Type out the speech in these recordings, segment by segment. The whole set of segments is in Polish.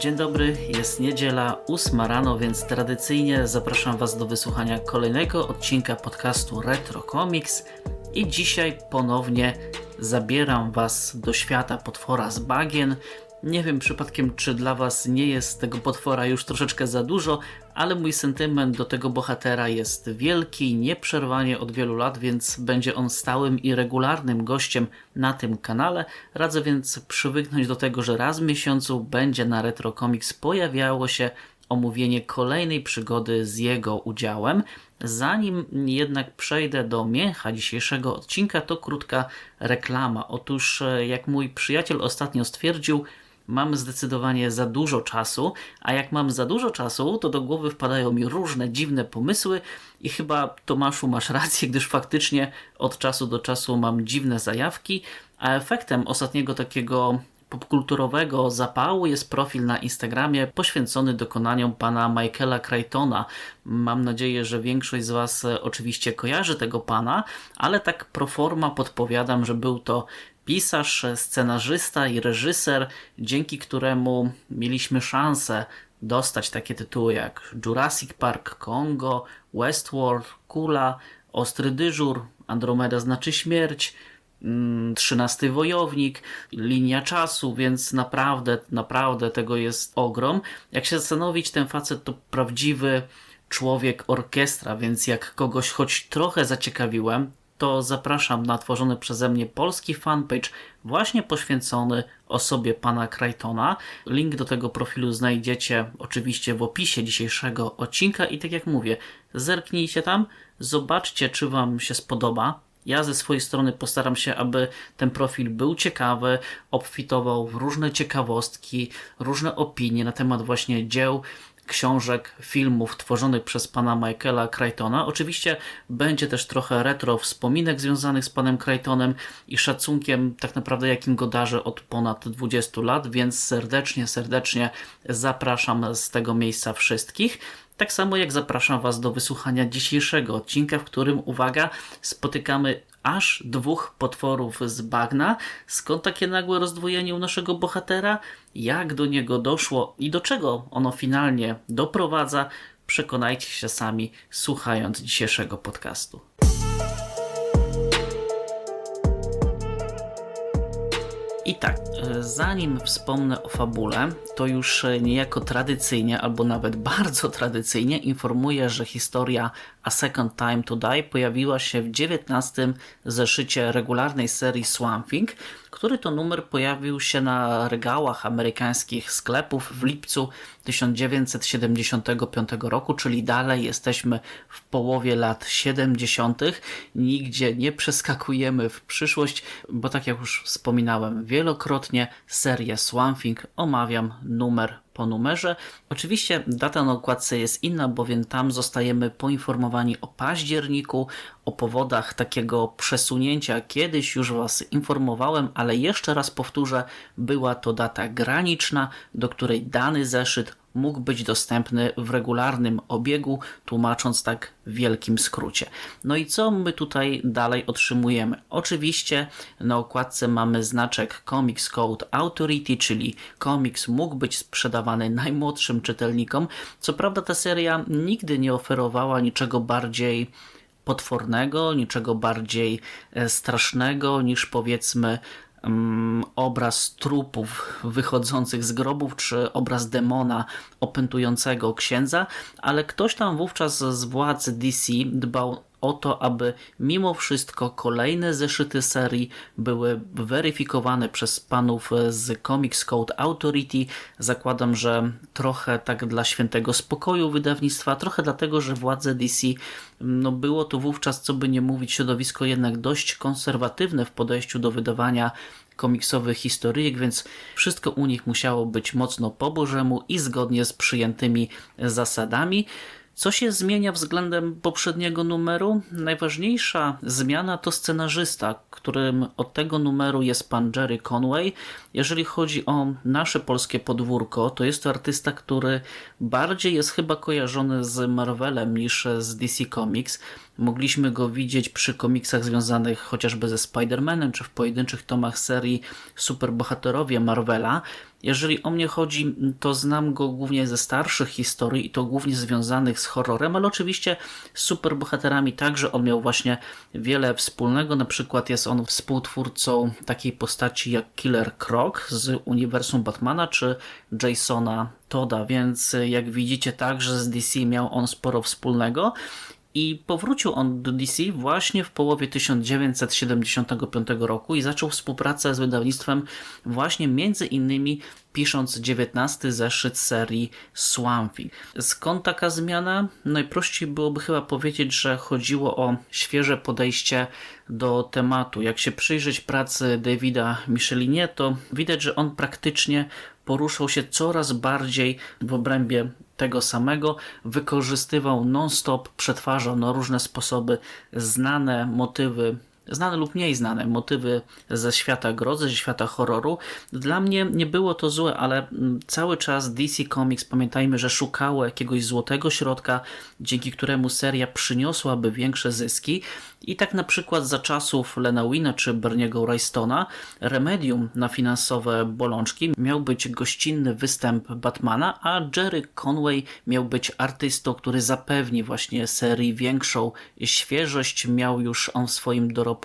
Dzień dobry, jest niedziela, 8 rano, więc tradycyjnie zapraszam Was do wysłuchania kolejnego odcinka podcastu Retro Comics. I dzisiaj ponownie zabieram Was do świata potwora z bagien. Nie wiem przypadkiem, czy dla Was nie jest tego potwora już troszeczkę za dużo, ale mój sentyment do tego bohatera jest wielki, nieprzerwanie od wielu lat, więc będzie on stałym i regularnym gościem na tym kanale. Radzę więc przywyknąć do tego, że raz w miesiącu będzie na Retro Comics pojawiało się omówienie kolejnej przygody z jego udziałem. Zanim jednak przejdę do mięcha dzisiejszego odcinka, to krótka reklama. Otóż, e, jak mój przyjaciel ostatnio stwierdził, mam zdecydowanie za dużo czasu, a jak mam za dużo czasu, to do głowy wpadają mi różne dziwne pomysły i chyba Tomaszu masz rację, gdyż faktycznie od czasu do czasu mam dziwne zajawki, a efektem ostatniego takiego popkulturowego zapału jest profil na Instagramie poświęcony dokonaniom pana Michaela Crichtona. Mam nadzieję, że większość z Was oczywiście kojarzy tego pana, ale tak pro forma podpowiadam, że był to pisarz, scenarzysta i reżyser, dzięki któremu mieliśmy szansę dostać takie tytuły jak Jurassic Park, Kongo, Westworld, Kula, Ostry Dyżur, Andromeda znaczy śmierć, mm, Trzynasty Wojownik, Linia Czasu, więc naprawdę, naprawdę tego jest ogrom. Jak się zastanowić, ten facet to prawdziwy człowiek orkiestra, więc jak kogoś choć trochę zaciekawiłem, to zapraszam na tworzony przeze mnie polski fanpage właśnie poświęcony osobie pana Crichtona. Link do tego profilu znajdziecie oczywiście w opisie dzisiejszego odcinka i tak jak mówię, zerknijcie tam, zobaczcie czy wam się spodoba. Ja ze swojej strony postaram się, aby ten profil był ciekawy, obfitował w różne ciekawostki, różne opinie na temat właśnie dzieł książek, filmów tworzonych przez pana Michaela Crichtona. Oczywiście będzie też trochę retro wspominek związanych z panem Crichtonem i szacunkiem tak naprawdę jakim go darzę od ponad 20 lat, więc serdecznie, serdecznie zapraszam z tego miejsca wszystkich. Tak samo jak zapraszam Was do wysłuchania dzisiejszego odcinka, w którym, uwaga, spotykamy aż dwóch potworów z bagna. Skąd takie nagłe rozdwojenie u naszego bohatera? Jak do niego doszło i do czego ono finalnie doprowadza? Przekonajcie się sami, słuchając dzisiejszego podcastu. I tak, zanim wspomnę o fabule, to już e, niejako tradycyjnie, albo nawet bardzo tradycyjnie informuję, że historia A Second Time to Die pojawiła się w 19 zeszycie regularnej serii Swamp Thing, który to numer pojawił się na regałach amerykańskich sklepów w lipcu 1975 roku, czyli dalej jesteśmy w połowie lat 70. Nigdzie nie przeskakujemy w przyszłość, bo tak jak już wspominałem wielokrotnie, serię Swamp Thing omawiam numer po numerze. Oczywiście data na okładce jest inna, bowiem tam zostajemy poinformowani o październiku, o powodach takiego przesunięcia. Kiedyś już Was informowałem, ale jeszcze raz powtórzę, była to data graniczna, do której dany zeszyt mógł być dostępny w regularnym obiegu, tłumacząc tak w wielkim skrócie. No i co my tutaj dalej otrzymujemy? Oczywiście na okładce mamy znaczek Comics Code Authority, czyli komiks mógł być sprzedawany najmłodszym czytelnikom. Co prawda ta seria nigdy nie oferowała niczego bardziej potwornego, niczego bardziej e, strasznego niż powiedzmy obraz trupów wychodzących z grobów, czy obraz demona opętującego księdza, ale ktoś tam wówczas z władz DC dbał o to, aby mimo wszystko kolejne zeszyty serii były weryfikowane przez panów z Comics Code Authority. Zakładam, że trochę tak dla świętego spokoju wydawnictwa, trochę dlatego, że władze DC no było to wówczas, co by nie mówić, środowisko jednak dość konserwatywne w podejściu do wydawania komiksowych historyjek, więc wszystko u nich musiało być mocno po bożemu i zgodnie z przyjętymi zasadami. Co się zmienia względem poprzedniego numeru? Najważniejsza zmiana to scenarzysta, którym od tego numeru jest pan Jerry Conway. Jeżeli chodzi o nasze polskie podwórko, to jest to artysta, który bardziej jest chyba kojarzony z Marvelem niż z DC Comics. Mogliśmy go widzieć przy komiksach związanych chociażby ze Spider-Manem, czy w pojedynczych tomach serii Superbohaterowie Marvela. Jeżeli o mnie chodzi, to znam go głównie ze starszych historii i to głównie związanych z horrorem, ale oczywiście z superbohaterami także on miał właśnie wiele wspólnego. Na przykład jest on współtwórcą takiej postaci jak Killer Croc z uniwersum Batmana czy Jasona Toda, więc jak widzicie także z DC miał on sporo wspólnego. I powrócił on do DC właśnie w połowie 1975 roku i zaczął współpracę z wydawnictwem właśnie między innymi pisząc 19 zeszyt serii Swampy. Skąd taka zmiana? Najprościej byłoby chyba powiedzieć, że chodziło o świeże podejście do tematu. Jak się przyjrzeć pracy Davida Michelinie, to widać, że on praktycznie poruszał się coraz bardziej w obrębie tego samego, wykorzystywał non-stop, przetwarzał na różne sposoby znane motywy znane lub mniej znane motywy ze świata grozy, ze świata horroru. Dla mnie nie było to złe, ale mm, cały czas DC Comics, pamiętajmy, że szukało jakiegoś złotego środka, dzięki któremu seria przyniosłaby większe zyski i tak na przykład za czasów Lena Wina czy Berniego Raystona remedium na finansowe bolączki miał być gościnny występ Batmana, a Jerry Conway miał być artystą, który zapewni właśnie serii większą świeżość. Miał już on w swoim dorobku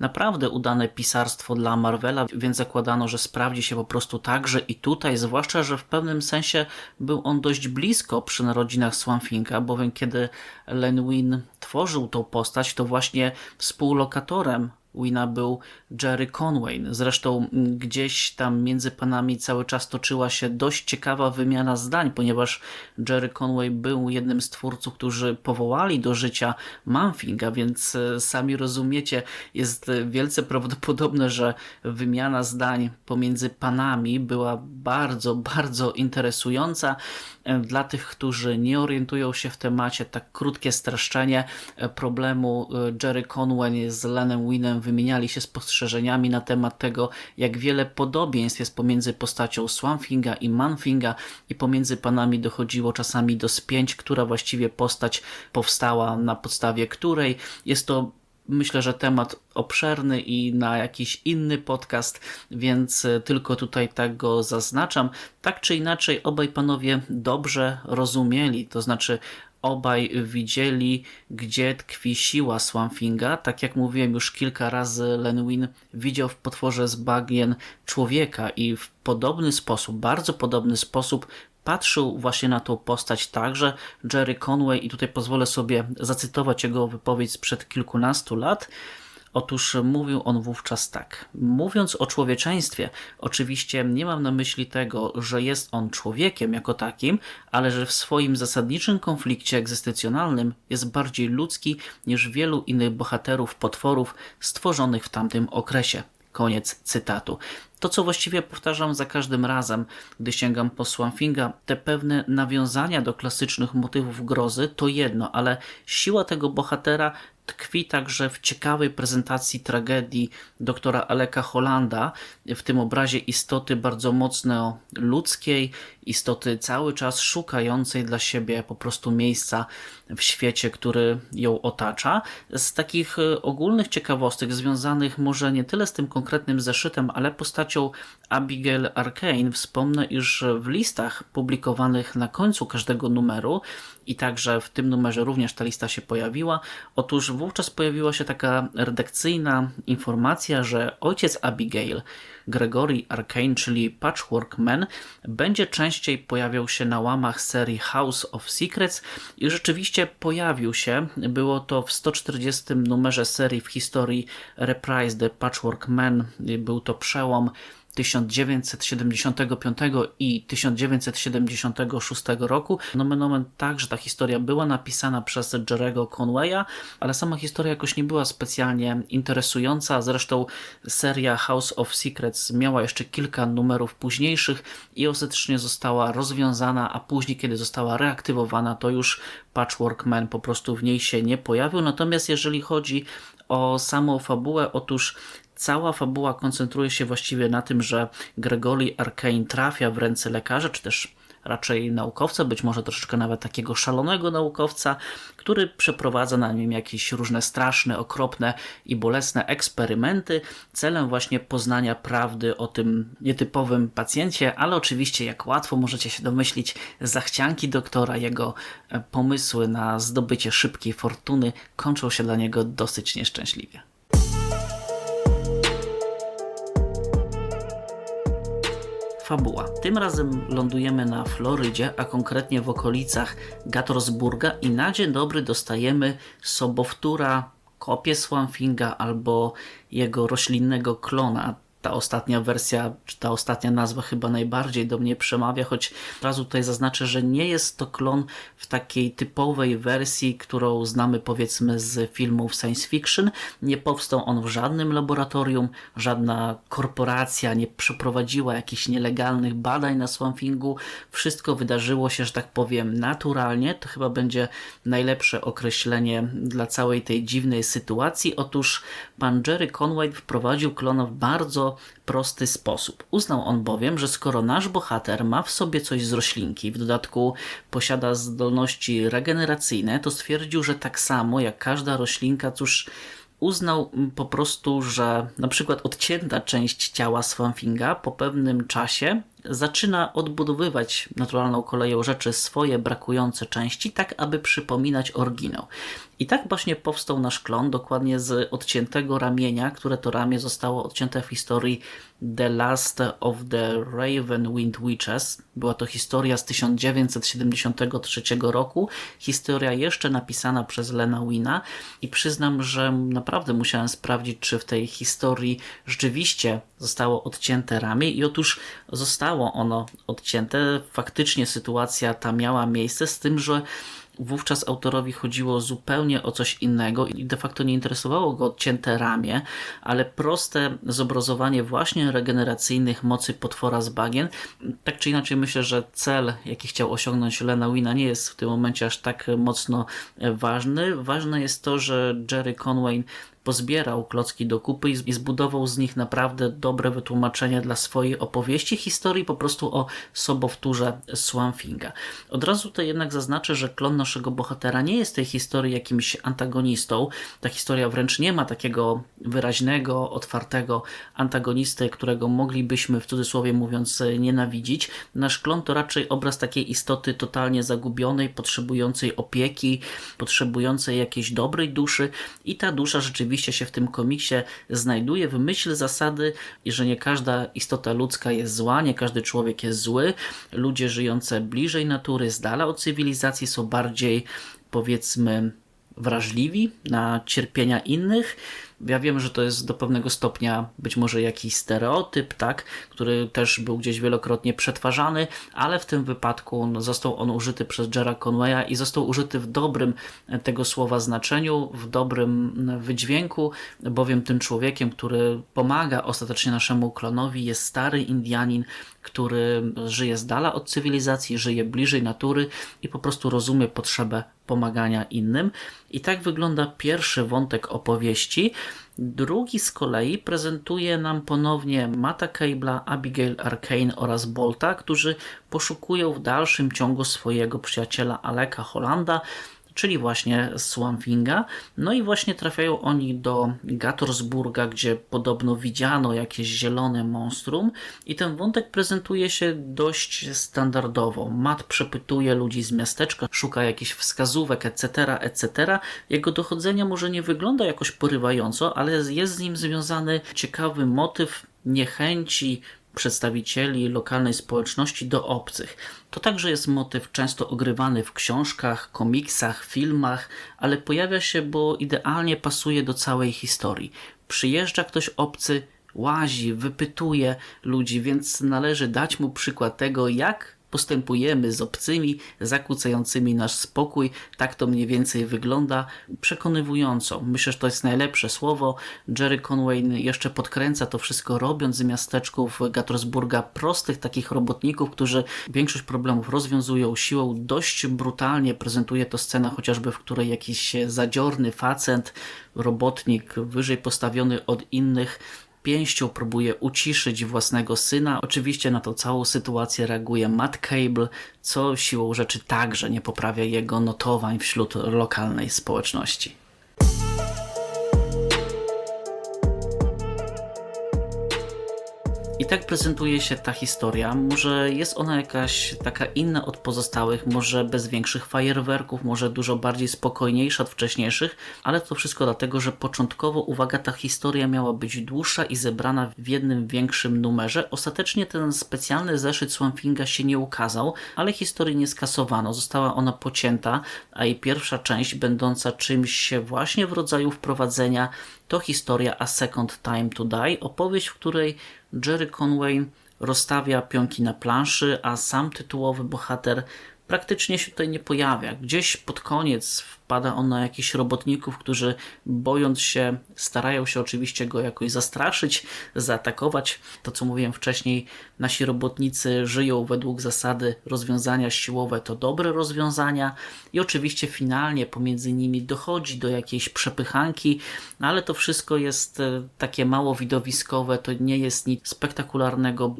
naprawdę udane pisarstwo dla Marvela, więc zakładano, że sprawdzi się po prostu także i tutaj, zwłaszcza, że w pewnym sensie był on dość blisko przy narodzinach Swamfinga, bowiem kiedy Len Wein tworzył tą postać, to właśnie współlokatorem Wina był Jerry Conway. Zresztą gdzieś tam między panami cały czas toczyła się dość ciekawa wymiana zdań, ponieważ Jerry Conway był jednym z twórców, którzy powołali do życia Manfinga, więc e, sami rozumiecie, jest wielce prawdopodobne, że wymiana zdań pomiędzy panami była bardzo, bardzo interesująca. E, dla tych, którzy nie orientują się w temacie, tak krótkie streszczenie e, problemu Jerry Conway z Lenem Winem wymieniali się spostrzeżeniami na temat tego, jak wiele podobieństw jest pomiędzy postacią Swamfinga i Manfinga i pomiędzy panami dochodziło czasami do spięć, która właściwie postać powstała, na podstawie której. Jest to myślę, że temat obszerny i na jakiś inny podcast, więc tylko tutaj tak go zaznaczam. Tak czy inaczej, obaj panowie dobrze rozumieli, to znaczy obaj widzieli, gdzie tkwi siła Swamfinga. Tak jak mówiłem już kilka razy, Lenwin widział w potworze z bagien człowieka i w podobny sposób, bardzo podobny sposób patrzył właśnie na tą postać także Jerry Conway i tutaj pozwolę sobie zacytować jego wypowiedź sprzed kilkunastu lat. Otóż mówił on wówczas tak. Mówiąc o człowieczeństwie, oczywiście nie mam na myśli tego, że jest on człowiekiem jako takim, ale że w swoim zasadniczym konflikcie egzystencjonalnym jest bardziej ludzki niż wielu innych bohaterów, potworów stworzonych w tamtym okresie. Koniec cytatu. To, co właściwie powtarzam za każdym razem, gdy sięgam po Swamfinga, te pewne nawiązania do klasycznych motywów grozy to jedno, ale siła tego bohatera tkwi także w ciekawej prezentacji tragedii doktora Aleka Hollanda, w tym obrazie istoty bardzo mocno ludzkiej, istoty cały czas szukającej dla siebie po prostu miejsca w świecie, który ją otacza. Z takich e, ogólnych ciekawostek związanych może nie tyle z tym konkretnym zeszytem, ale postacią much or Abigail Arkane wspomnę, iż w listach publikowanych na końcu każdego numeru i także w tym numerze również ta lista się pojawiła. Otóż wówczas pojawiła się taka redakcyjna informacja, że ojciec Abigail, Gregory Arkane, czyli Patchwork Man, będzie częściej pojawiał się na łamach serii House of Secrets i rzeczywiście pojawił się. Było to w 140 numerze serii w historii Reprise The Patchwork Man. Był to przełom 1975 i 1976 roku. Nomen omen tak, że ta historia była napisana przez Jerego Conwaya, ale sama historia jakoś nie była specjalnie interesująca. Zresztą seria House of Secrets miała jeszcze kilka numerów późniejszych i ostatecznie została rozwiązana, a później, kiedy została reaktywowana, to już Patchwork Man po prostu w niej się nie pojawił. Natomiast jeżeli chodzi o samą fabułę, otóż cała fabuła koncentruje się właściwie na tym, że Gregory Arkane trafia w ręce lekarza, czy też raczej naukowca, być może troszeczkę nawet takiego szalonego naukowca, który przeprowadza na nim jakieś różne straszne, okropne i bolesne eksperymenty celem właśnie poznania prawdy o tym nietypowym pacjencie, ale oczywiście jak łatwo możecie się domyślić, zachcianki doktora, jego e, pomysły na zdobycie szybkiej fortuny kończą się dla niego dosyć nieszczęśliwie. Fabuła. Tym razem lądujemy na Florydzie, a konkretnie w okolicach Gatorsburga i na dzień dobry dostajemy sobowtóra kopię Swampinga albo jego roślinnego klona ta ostatnia wersja, czy ta ostatnia nazwa chyba najbardziej do mnie przemawia, choć od razu tutaj zaznaczę, że nie jest to klon w takiej typowej wersji, którą znamy powiedzmy z filmów science fiction. Nie powstał on w żadnym laboratorium, żadna korporacja nie przeprowadziła jakichś nielegalnych badań na Swamfingu. Wszystko wydarzyło się, że tak powiem, naturalnie. To chyba będzie najlepsze określenie dla całej tej dziwnej sytuacji. Otóż pan Jerry Conway wprowadził klona w bardzo prosty sposób. Uznał on bowiem, że skoro nasz bohater ma w sobie coś z roślinki, w dodatku posiada zdolności regeneracyjne, to stwierdził, że tak samo jak każda roślinka, cóż, uznał po prostu, że na przykład odcięta część ciała Swamfinga po pewnym czasie zaczyna odbudowywać naturalną koleją rzeczy swoje brakujące części, tak aby przypominać oryginał. I tak właśnie powstał nasz klon, dokładnie z odciętego ramienia, które to ramię zostało odcięte w historii The Last of the Raven Wind Witches. Była to historia z 1973 roku, historia jeszcze napisana przez Lena Wina i przyznam, że naprawdę musiałem sprawdzić, czy w tej historii rzeczywiście zostało odcięte ramię i otóż zostało ono odcięte. Faktycznie sytuacja ta miała miejsce, z tym, że Wówczas autorowi chodziło zupełnie o coś innego i de facto nie interesowało go odcięte ramię, ale proste zobrazowanie właśnie regeneracyjnych mocy potwora z bagien. Tak czy inaczej myślę, że cel, jaki chciał osiągnąć Lena Wina nie jest w tym momencie aż tak mocno ważny. Ważne jest to, że Jerry Conway pozbierał klocki do kupy i zbudował z nich naprawdę dobre wytłumaczenie dla swojej opowieści, historii po prostu o sobowtórze Swamfinga. Od razu tutaj jednak zaznaczę, że klon naszego bohatera nie jest tej historii jakimś antagonistą. Ta historia wręcz nie ma takiego wyraźnego, otwartego antagonisty, którego moglibyśmy w cudzysłowie mówiąc nienawidzić. Nasz klon to raczej obraz takiej istoty totalnie zagubionej, potrzebującej opieki, potrzebującej jakiejś dobrej duszy i ta dusza rzeczywiście rzeczywiście się w tym komiksie znajduje w myśl zasady, że nie każda istota ludzka jest zła, nie każdy człowiek jest zły. Ludzie żyjące bliżej natury, z dala od cywilizacji są bardziej powiedzmy wrażliwi na cierpienia innych ja wiem, że to jest do pewnego stopnia być może jakiś stereotyp, tak, który też był gdzieś wielokrotnie przetwarzany, ale w tym wypadku no, został on użyty przez Jera Conwaya i został użyty w dobrym tego słowa znaczeniu, w dobrym wydźwięku, bowiem tym człowiekiem, który pomaga ostatecznie naszemu klonowi jest stary Indianin, który żyje z dala od cywilizacji, żyje bliżej natury i po prostu rozumie potrzebę pomagania innym. I tak wygląda pierwszy wątek opowieści. Drugi z kolei prezentuje nam ponownie Mata Cable'a, Abigail Arkane oraz Bolta, którzy poszukują w dalszym ciągu swojego przyjaciela Aleka Hollanda, czyli właśnie Swampinga. No i właśnie trafiają oni do Gatorsburga, gdzie podobno widziano jakieś zielone monstrum i ten wątek prezentuje się dość standardowo. Matt przepytuje ludzi z miasteczka, szuka jakichś wskazówek, etc., etc. Jego dochodzenia może nie wygląda jakoś porywająco, ale jest z nim związany ciekawy motyw niechęci przedstawicieli lokalnej społeczności do obcych. To także jest motyw często ogrywany w książkach, komiksach, filmach, ale pojawia się, bo idealnie pasuje do całej historii. Przyjeżdża ktoś obcy, łazi, wypytuje ludzi, więc należy dać mu przykład tego, jak postępujemy z obcymi, zakłócającymi nasz spokój. Tak to mniej więcej wygląda. Przekonywująco. Myślę, że to jest najlepsze słowo. Jerry Conway jeszcze podkręca to wszystko, robiąc z miasteczków Gatorsburga prostych takich robotników, którzy większość problemów rozwiązują siłą. Dość brutalnie prezentuje to scena, chociażby w której jakiś zadziorny facet, robotnik wyżej postawiony od innych, pięścią próbuje uciszyć własnego syna. Oczywiście na tą całą sytuację reaguje Matt Cable, co siłą rzeczy także nie poprawia jego notowań wśród lokalnej społeczności. I tak prezentuje się ta historia. Może jest ona jakaś taka inna od pozostałych, może bez większych fajerwerków, może dużo bardziej spokojniejsza od wcześniejszych, ale to wszystko dlatego, że początkowo, uwaga, ta historia miała być dłuższa i zebrana w jednym większym numerze. Ostatecznie ten specjalny zeszyt Swamfinga się nie ukazał, ale historii nie skasowano. Została ona pocięta, a jej pierwsza część, będąca czymś właśnie w rodzaju wprowadzenia, to historia A Second Time to Die, opowieść, w której Jerry Conway rozstawia pionki na planszy, a sam tytułowy bohater praktycznie się tutaj nie pojawia. Gdzieś pod koniec wpada on na jakichś robotników, którzy bojąc się, starają się oczywiście go jakoś zastraszyć, zaatakować. To co mówiłem wcześniej, nasi robotnicy żyją według zasady rozwiązania siłowe to dobre rozwiązania i oczywiście finalnie pomiędzy nimi dochodzi do jakiejś przepychanki, ale to wszystko jest e, takie mało widowiskowe, to nie jest nic spektakularnego.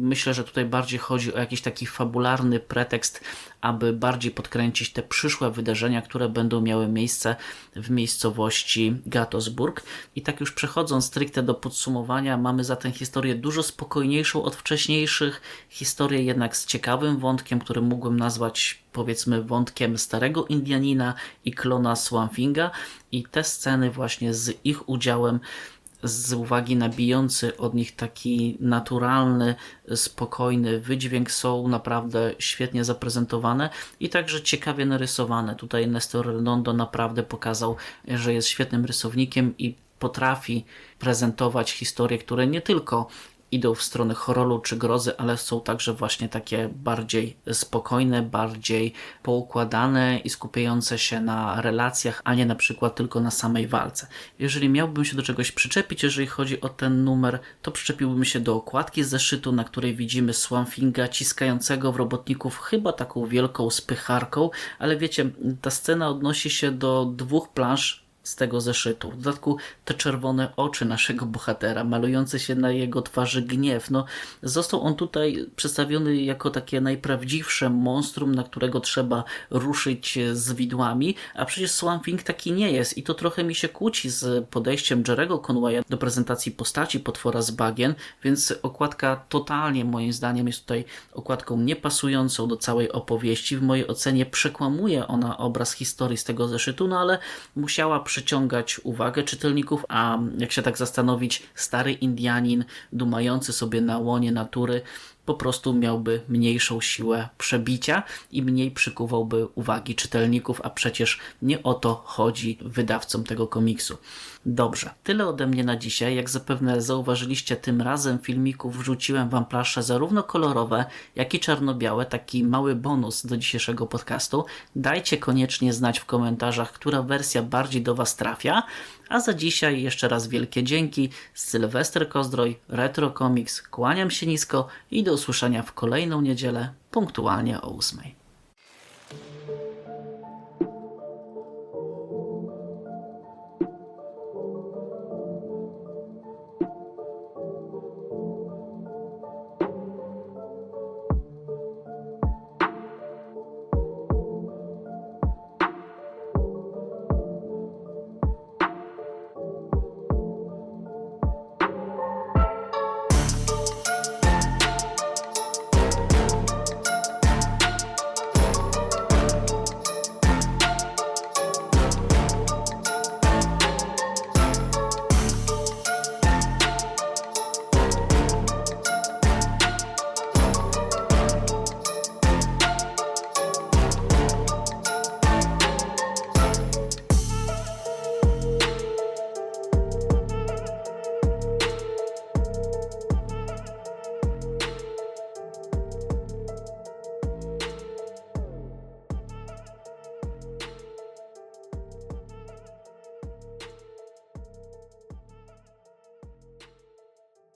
Myślę, że tutaj bardziej chodzi o jakiś taki fabularny pretekst, aby bardziej podkręcić te przyszłe wydarzenia, które będą miały miejsce w miejscowości Gatosburg. I tak już przechodząc stricte do podsumowania, mamy za tę historię dużo spokojniejszą od wcześniejszych. Historię jednak z ciekawym wątkiem, który mógłbym nazwać powiedzmy wątkiem starego Indianina i klona Swamfinga i te sceny właśnie z ich udziałem z uwagi na bijący od nich taki naturalny, spokojny wydźwięk są naprawdę świetnie zaprezentowane i także ciekawie narysowane. Tutaj Nestor Redondo naprawdę pokazał, że jest świetnym rysownikiem i potrafi prezentować historie, które nie tylko idą w stronę horroru czy grozy, ale są także właśnie takie bardziej spokojne, bardziej poukładane i skupiające się na relacjach, a nie na przykład tylko na samej walce. Jeżeli miałbym się do czegoś przyczepić, jeżeli chodzi o ten numer, to przyczepiłbym się do okładki zeszytu, na której widzimy Swamfinga ciskającego w robotników chyba taką wielką spycharką, ale wiecie, ta scena odnosi się do dwóch plansz z tego zeszytu. W dodatku te czerwone oczy naszego bohatera, malujące się na jego twarzy gniew. No, został on tutaj przedstawiony jako takie najprawdziwsze monstrum, na którego trzeba ruszyć z widłami, a przecież Swamp Thing taki nie jest i to trochę mi się kłóci z podejściem Jerego Conwaya do prezentacji postaci potwora z bagien, więc okładka totalnie moim zdaniem jest tutaj okładką niepasującą do całej opowieści. W mojej ocenie przekłamuje ona obraz historii z tego zeszytu, no ale musiała przyciągać uwagę czytelników, a jak się tak zastanowić, stary Indianin dumający sobie na łonie natury po prostu miałby mniejszą siłę przebicia i mniej przykuwałby uwagi czytelników, a przecież nie o to chodzi wydawcom tego komiksu. Dobrze, tyle ode mnie na dzisiaj. Jak zapewne zauważyliście, tym razem filmików wrzuciłem Wam plasze zarówno kolorowe, jak i czarno-białe, taki mały bonus do dzisiejszego podcastu. Dajcie koniecznie znać w komentarzach, która wersja bardziej do Was trafia. A za dzisiaj jeszcze raz wielkie dzięki. Sylwester Kozdroj, Retro Comics. Kłaniam się nisko i do usłyszenia w kolejną niedzielę, punktualnie o ósmej.